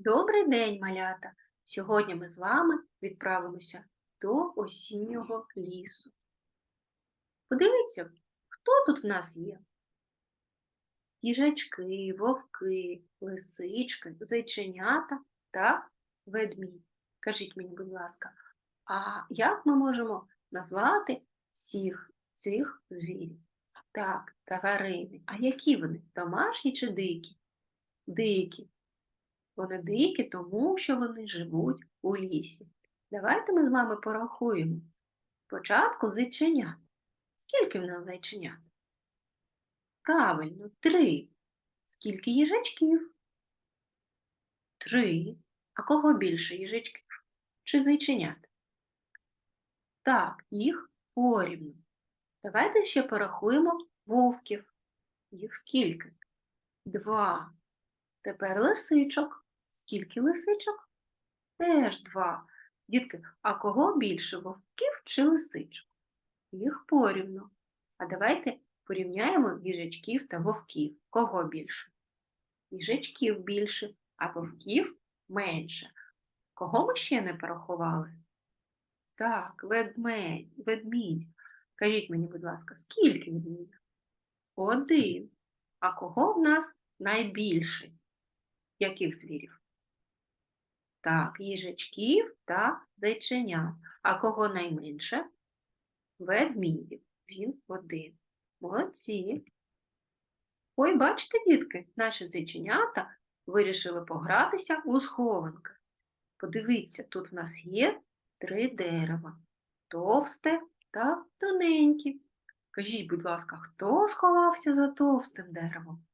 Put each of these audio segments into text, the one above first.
Добрий день, малята! Сьогодні ми з вами відправимося до осіннього лісу. Подивіться, хто тут в нас є? Їжачки, вовки, лисички, зайченята та ведмідь. Кажіть мені, будь ласка, а як ми можемо назвати всіх цих звірів? Так, тварини. А які вони? Домашні чи дикі? Дикі. Вони дикі, тому що вони живуть у лісі. Давайте ми з вами порахуємо. Спочатку зайченят. Скільки в нас зайченят? Правильно, три. Скільки їжачків? Три. А кого більше їжачків? Чи зайченят? Так, їх порівну. Давайте ще порахуємо вовків. Їх скільки? Два. Тепер лисичок. Скільки лисичок? Теж два. Дітки, а кого більше вовків чи лисичок? Їх порівну. А давайте порівняємо їжачків та вовків. Кого більше? Їжачків більше, а вовків менше. Кого ми ще не порахували? Так, ведмедь, ведмідь. Кажіть мені, будь ласка, скільки ведмідів? Один. А кого в нас найбільше? Яких звірів? Так, їжачків та зайченят. А кого найменше? Ведмідів. Він один. Молодці. Ой, бачите, дітки, наші зайченята вирішили погратися у схованки. Подивіться, тут в нас є три дерева. Товсте та тоненьке. Кажіть, будь ласка, хто сховався за товстим деревом?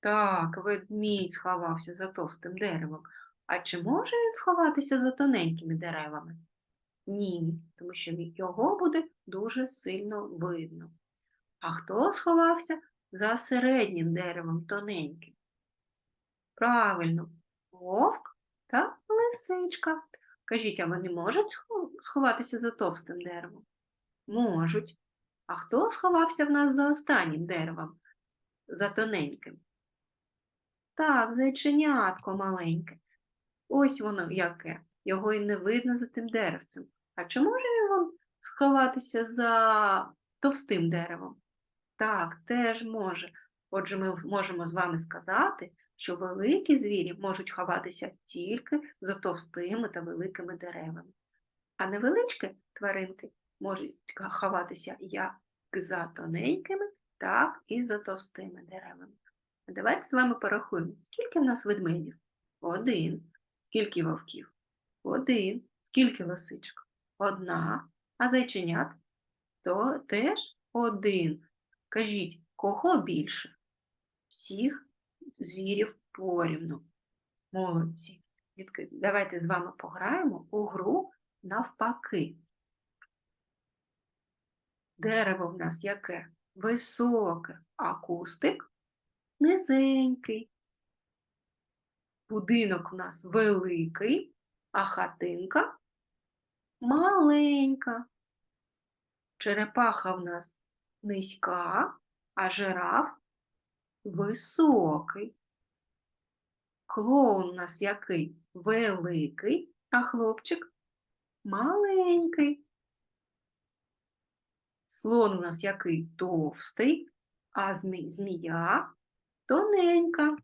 Так, ведмідь сховався за товстим деревом. А чи може він сховатися за тоненькими деревами? Ні, тому що його буде дуже сильно видно. А хто сховався за середнім деревом тоненьким? Правильно, вовк та лисичка. Кажіть, а вони можуть сховатися за товстим деревом? Можуть. А хто сховався в нас за останнім деревом? За тоненьким? Так, зайченятко маленьке. Ось воно яке. Його і не видно за тим деревцем. А чи може він вам сховатися за товстим деревом? Так, теж може. Отже, ми можемо з вами сказати, що великі звірі можуть ховатися тільки за товстими та великими деревами. А невеличкі тваринки можуть ховатися як за тоненькими, так і за товстими деревами. Давайте з вами порахуємо, скільки в нас ведмедів? Один. Скільки вовків? Один. Скільки лисичок? Одна. А зайченят? То теж один. Кажіть, кого більше? Всіх звірів порівну. Молодці. Дітки, давайте з вами пограємо у гру навпаки. Дерево в нас яке? Високе, а кустик низенький. Будинок в нас великий, а хатинка маленька. Черепаха в нас низька, а жираф високий. Клоун у нас який? Великий, а хлопчик маленький. Слон у нас який? Товстий, а змія тоненька.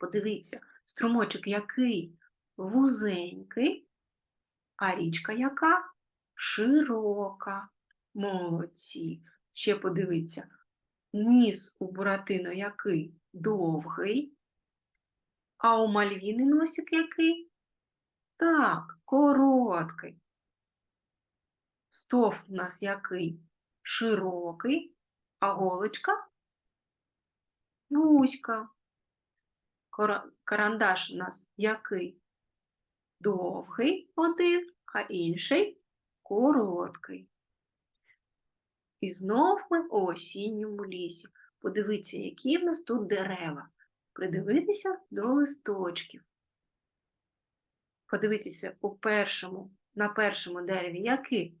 Подивіться, струмочок який вузенький, а річка яка широка. Молодці. Ще подивіться, ніс у Буратино який довгий, а у Мальвіни носик який? Так, короткий. Стовп у нас який широкий, а голочка вузька. Карандаш у нас який? Довгий один, а інший короткий. І знов ми у осінньому лісі. Подивіться, які в нас тут дерева. Придивитися до листочків. Подивіться у першому, на першому дереві які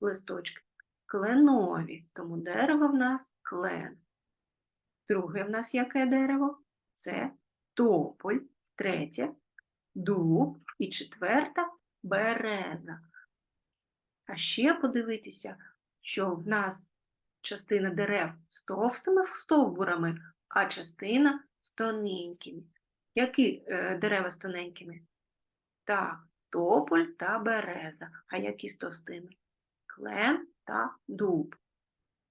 листочки? Кленові, тому дерево в нас клен. Друге в нас яке дерево? Це тополь. третє дуб і четверта береза. А ще подивитися, що в нас частина дерев з товстими стовбурами, а частина з тоненькими. Які е, дерева з тоненькими? Так, тополь та береза. А які з товстими? Клен та дуб.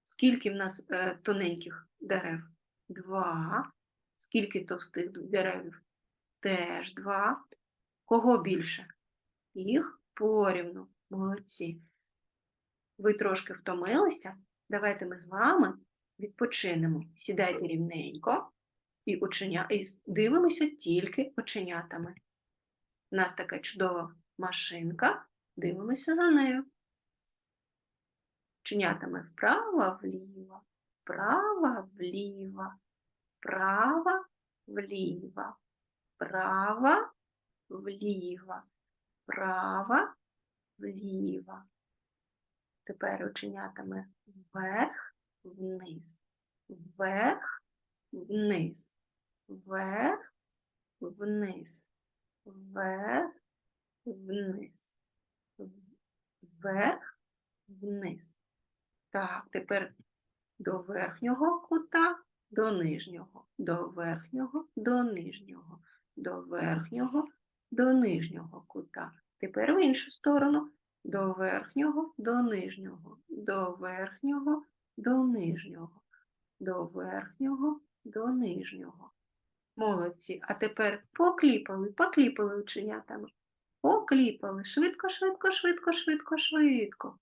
Скільки в нас е, тоненьких дерев? Два. Скільки товстих дерев? Теж два. Кого більше? Їх порівну. Молодці. Ви трошки втомилися? Давайте ми з вами відпочинемо. Сідайте рівненько і, оченя... і дивимося тільки оченятами. У нас така чудова машинка. Дивимося за нею. Оченятами вправо, вліво, вправо, вліво, вправо, вліво, вправо, вліво. Тепер оченятами вверх, вниз, вверх, вниз, вверх, вниз, вверх, вниз, вверх, вниз. Так, тепер до верхнього кута, до нижнього, до верхнього, до нижнього, до верхнього, до нижнього кута. Тепер в іншу сторону. До верхнього, до нижнього, до верхнього, до нижнього, до верхнього, до нижнього. Молодці. А тепер покліпали, покліпали ученятами. Покліпали. Швидко, швидко, швидко, швидко, швидко.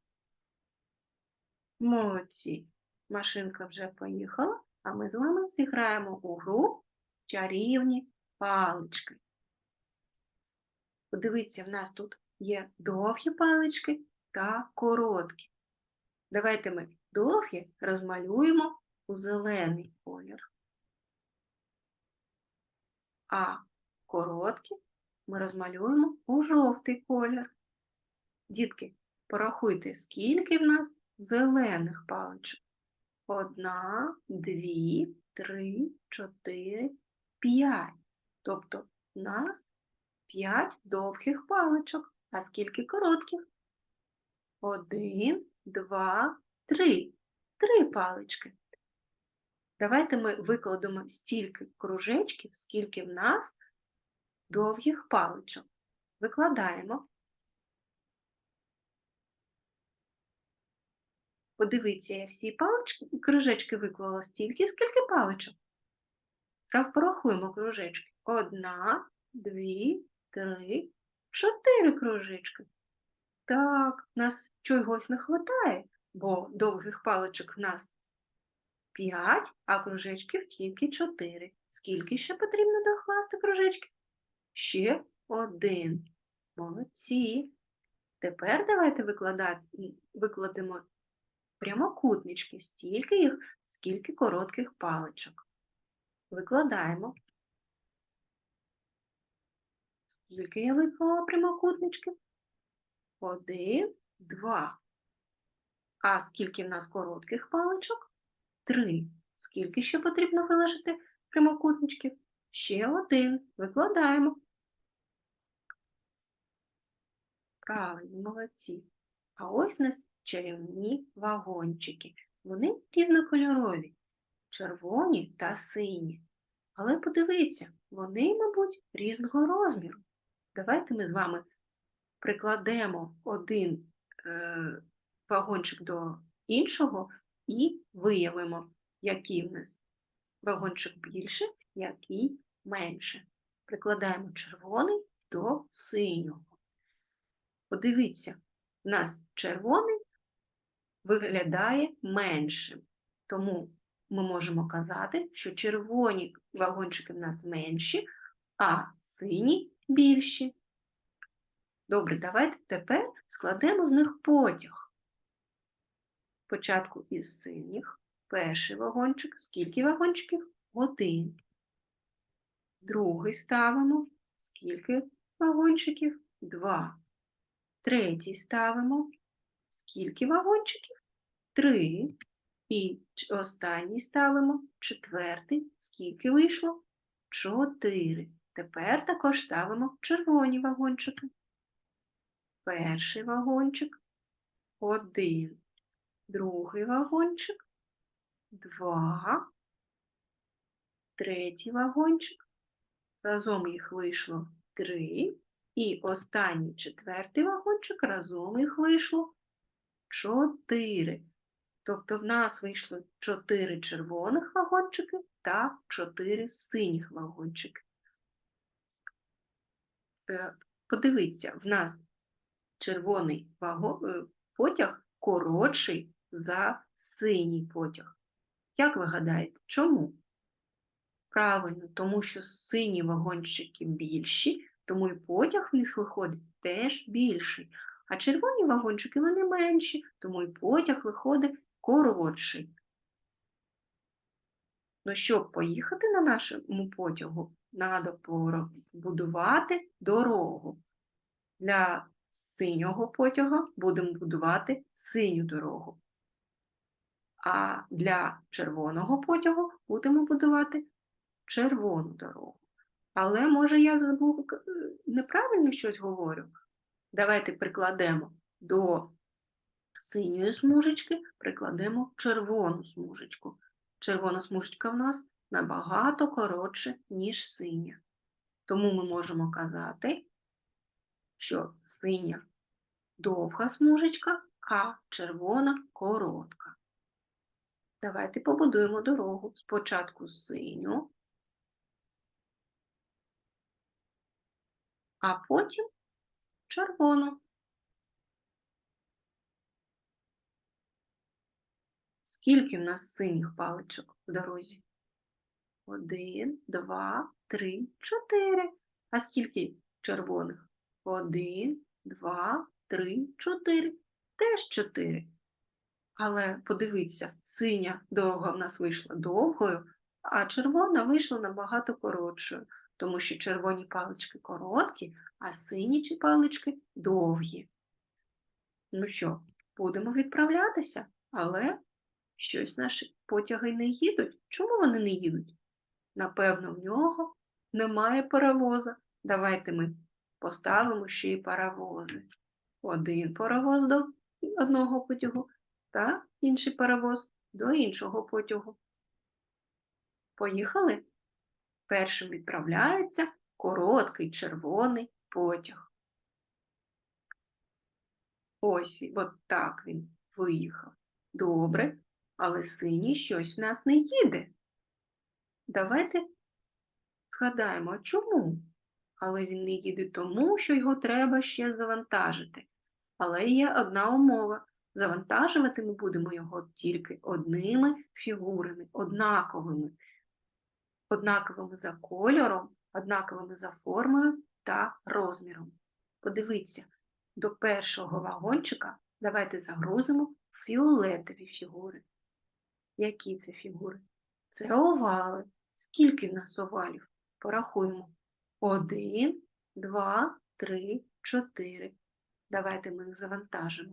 Молодці. Машинка вже поїхала, а ми з вами зіграємо у гру чарівні палички. Подивіться, в нас тут є довгі палички та короткі. Давайте ми довгі розмалюємо у зелений колір, а короткі ми розмалюємо у жовтий колір. Дітки, порахуйте, скільки в нас зелених паличок. Одна, дві, три, чотири, п'ять. Тобто в нас п'ять довгих паличок. А скільки коротких? Один, два, три. Три палички. Давайте ми викладемо стільки кружечків, скільки в нас довгих паличок. Викладаємо. Подивіться, я всі палички, кружечки виклала стільки, скільки паличок. Рах- Порахуємо кружечки. Одна, дві, три, чотири кружечки. Так, нас чогось не вистачає, бо довгих паличок в нас п'ять, а кружечків тільки чотири. Скільки ще потрібно докласти кружечків? Ще один. Молодці. Тепер давайте викладати, викладемо прямокутнички, стільки їх, скільки коротких паличок. Викладаємо. Скільки я виклала прямокутничків? Один, два. А скільки в нас коротких паличок? Три. Скільки ще потрібно виложити прямокутничків? Ще один. Викладаємо. Правильно, молодці. А ось у нас чарівні вагончики. Вони різнокольорові, червоні та сині. Але подивіться, вони, мабуть, різного розміру. Давайте ми з вами прикладемо один е, вагончик до іншого і виявимо, який в нас вагончик більше, який менше. Прикладаємо червоний до синього. Подивіться, у нас червоний виглядає меншим, тому ми можемо казати, що червоні вагончики в нас менші, а сині більші. Добре, давайте тепер складемо з них потяг. Спочатку із синіх. Перший вагончик. Скільки вагончиків? Один. Другий ставимо. Скільки вагончиків? Два. Третій ставимо. Скільки вагончиків? Три. І останній ставимо. Четвертий. Скільки вийшло? Чотири. Тепер також ставимо червоні вагончики. Перший вагончик один, другий вагончик два, третій вагончик. Разом їх вийшло три. І останній четвертий вагончик разом їх вийшло чотири. Тобто в нас вийшло чотири червоних вагончики та чотири синіх вагончики. Е, Подивіться, в нас червоний ваго- е, потяг коротший за синій потяг. Як ви гадаєте, чому? Правильно, тому що сині вагончики більші, тому і потяг в них виходить теж більший. А червоні вагончики вони менші, тому і потяг виходить коротший. Ну, щоб поїхати на нашому потягу, треба побудувати дорогу. Для синього потяга будемо будувати синю дорогу. А для червоного потягу будемо будувати червону дорогу. Але, може, я забув, неправильно щось говорю? Давайте прикладемо до синьої смужечки, прикладемо червону смужечку. Червона смужечка в нас набагато коротше, ніж синя. Тому ми можемо казати, що синя довга смужечка, а червона коротка. Давайте побудуємо дорогу. Спочатку синю, а потім червону. Скільки в нас синіх паличок в дорозі? Один, два, три, чотири. А скільки червоних? Один, два, три, чотири. Теж чотири. Але подивіться, синя дорога в нас вийшла довгою, а червона вийшла набагато коротшою, тому що червоні палички короткі, а сині палички довгі. Ну що, будемо відправлятися, але щось наші потяги не їдуть. Чому вони не їдуть? Напевно, в нього немає паровоза. Давайте ми поставимо ще й паровози. Один паровоз до одного потягу та інший паровоз до іншого потягу. Поїхали? Першим відправляється короткий червоний потяг. Ось, і- от так він виїхав. Добре, але синій щось в нас не їде. Давайте згадаємо, чому? Але він не їде тому, що його треба ще завантажити. Але є одна умова. Завантажувати ми будемо його тільки одними фігурами, однаковими. Однаковими за кольором, однаковими за формою та розміром. Подивіться, до першого вагончика давайте загрузимо фіолетові фігури. Які це фігури? Це овали. Скільки в нас овалів? Порахуємо. Один, два, три, чотири. Давайте ми їх завантажимо.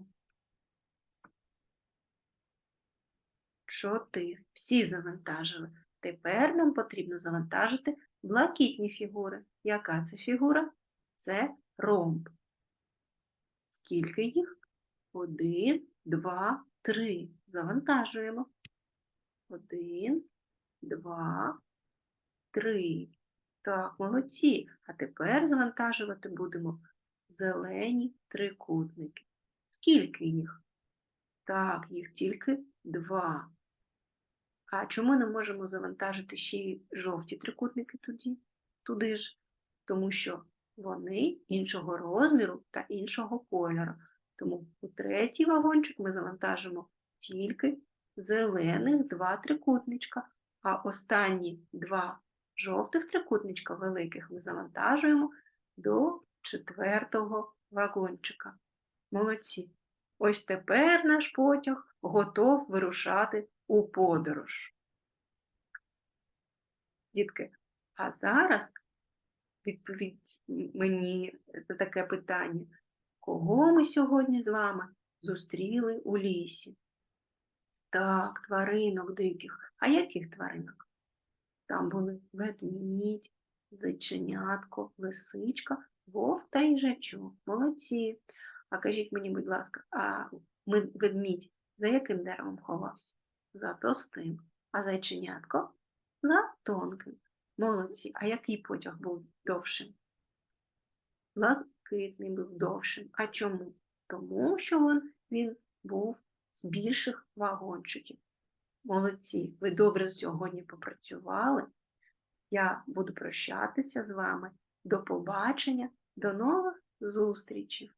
Чотири. Всі завантажили. Тепер нам потрібно завантажити блакитні фігури. Яка це фігура? Це ромб. Скільки їх? Один, два, три. Завантажуємо. Один, два, три. Так, молодці. А тепер завантажувати будемо зелені трикутники. Скільки їх? Так, їх тільки два. А чому не можемо завантажити ще й жовті трикутники туди? туди ж? Тому що вони іншого розміру та іншого кольору. Тому у третій вагончик ми завантажимо тільки зелених два трикутничка, а останні два жовтих трикутничка великих ми завантажуємо до четвертого вагончика. Молодці! Ось тепер наш потяг готов вирушати у подорож. Дітки, а зараз відповідь мені на таке питання. Кого ми сьогодні з вами зустріли у лісі? Так, тваринок диких. А яких тваринок? Там були ведмідь, зайченятко, лисичка, вовк та їжачок. Молодці. А кажіть мені, будь ласка, а ведмідь за яким деревом ховався? За товстим. А зайченятко? За тонким. Молодці. А який потяг був довшим? Блакитний був довшим. А чому? Тому що він був з більших вагончиків. Молодці, ви добре сьогодні попрацювали. Я буду прощатися з вами. До побачення, до нових зустрічей.